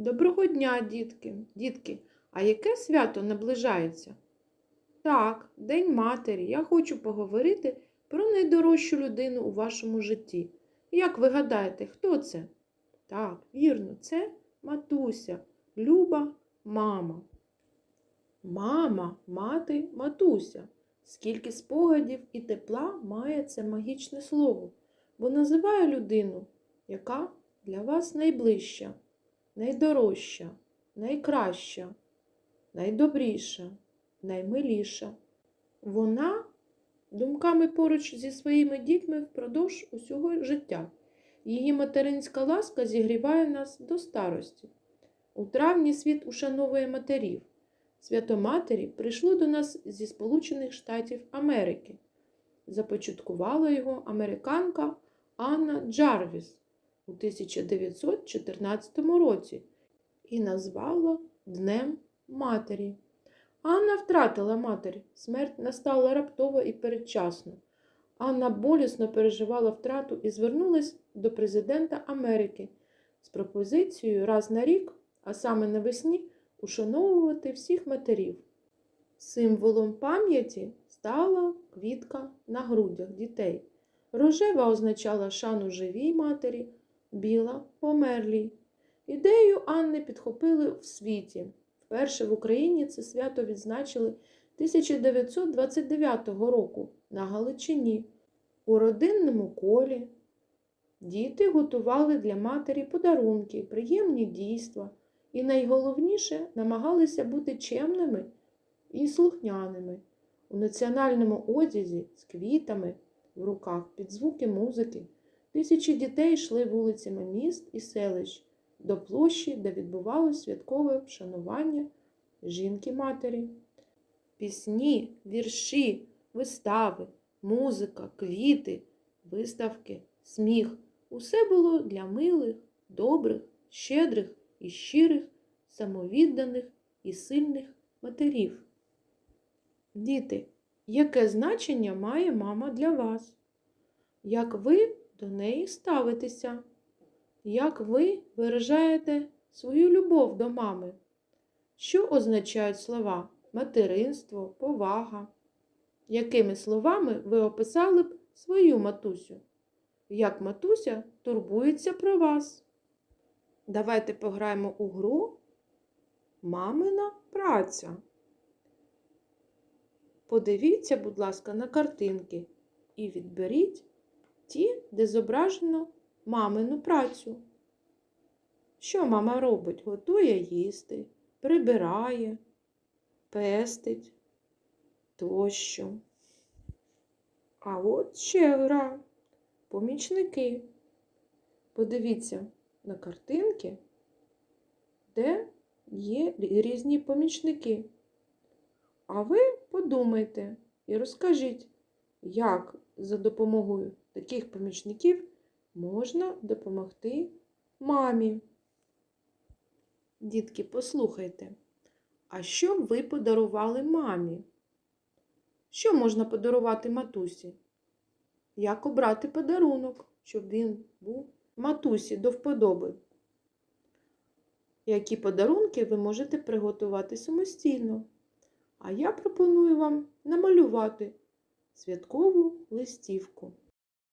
Доброго дня, дітки. Дітки, а яке свято наближається? Так, День матері. Я хочу поговорити про найдорожчу людину у вашому житті. Як ви гадаєте, хто це? Так, вірно, це матуся, люба мама. Мама, мати, матуся. Скільки спогадів і тепла має це магічне слово, бо називає людину, яка для вас найближча, найдорожча, найкраща, найдобріша, наймиліша. Вона думками поруч зі своїми дітьми впродовж усього життя. Її материнська ласка зігріває нас до старості. У травні світ ушановує матерів. Свято Матері прийшло до нас зі Сполучених Штатів Америки. Започаткувала його американка Анна Джарвіс у 1914 році і назвала Днем Матері. Анна втратила матері. Смерть настала раптово і передчасно. Анна болісно переживала втрату і звернулась до президента Америки з пропозицією раз на рік, а саме навесні, ушановувати всіх матерів. Символом пам'яті стала квітка на грудях дітей. Рожева означала шану живій матері, біла померлій. Ідею Анни підхопили в світі. Вперше в Україні це свято відзначили 1929 року на Галичині. У родинному колі діти готували для матері подарунки, приємні дійства і найголовніше намагалися бути чемними і слухняними у національному одязі з квітами в руках під звуки музики. Тисячі дітей йшли вулицями міст і селищ до площі, де відбувалося святкове вшанування жінки-матері. Пісні, вірші, вистави, музика, квіти, виставки, сміх усе було для милих, добрих, щедрих і щирих, самовідданих і сильних матерів. Діти, яке значення має мама для вас? Як ви до неї ставитеся? Як ви виражаєте свою любов до мами? Що означають слова материнство, повага? Якими словами ви описали б свою матусю? Як матуся турбується про вас? Давайте пограємо у гру Мамина праця. Подивіться, будь ласка, на картинки і відберіть ті, де зображено мамину працю. Що мама робить? Готує їсти, прибирає, пестить тощо. А от ще гра. Помічники. Подивіться на картинки, де є різні помічники. А ви подумайте і розкажіть, як за допомогою таких помічників можна допомогти мамі. Дітки, послухайте, а що ви подарували мамі? Що можна подарувати матусі? Як обрати подарунок, щоб він був матусі до вподоби? Які подарунки ви можете приготувати самостійно? А я пропоную вам намалювати святкову листівку.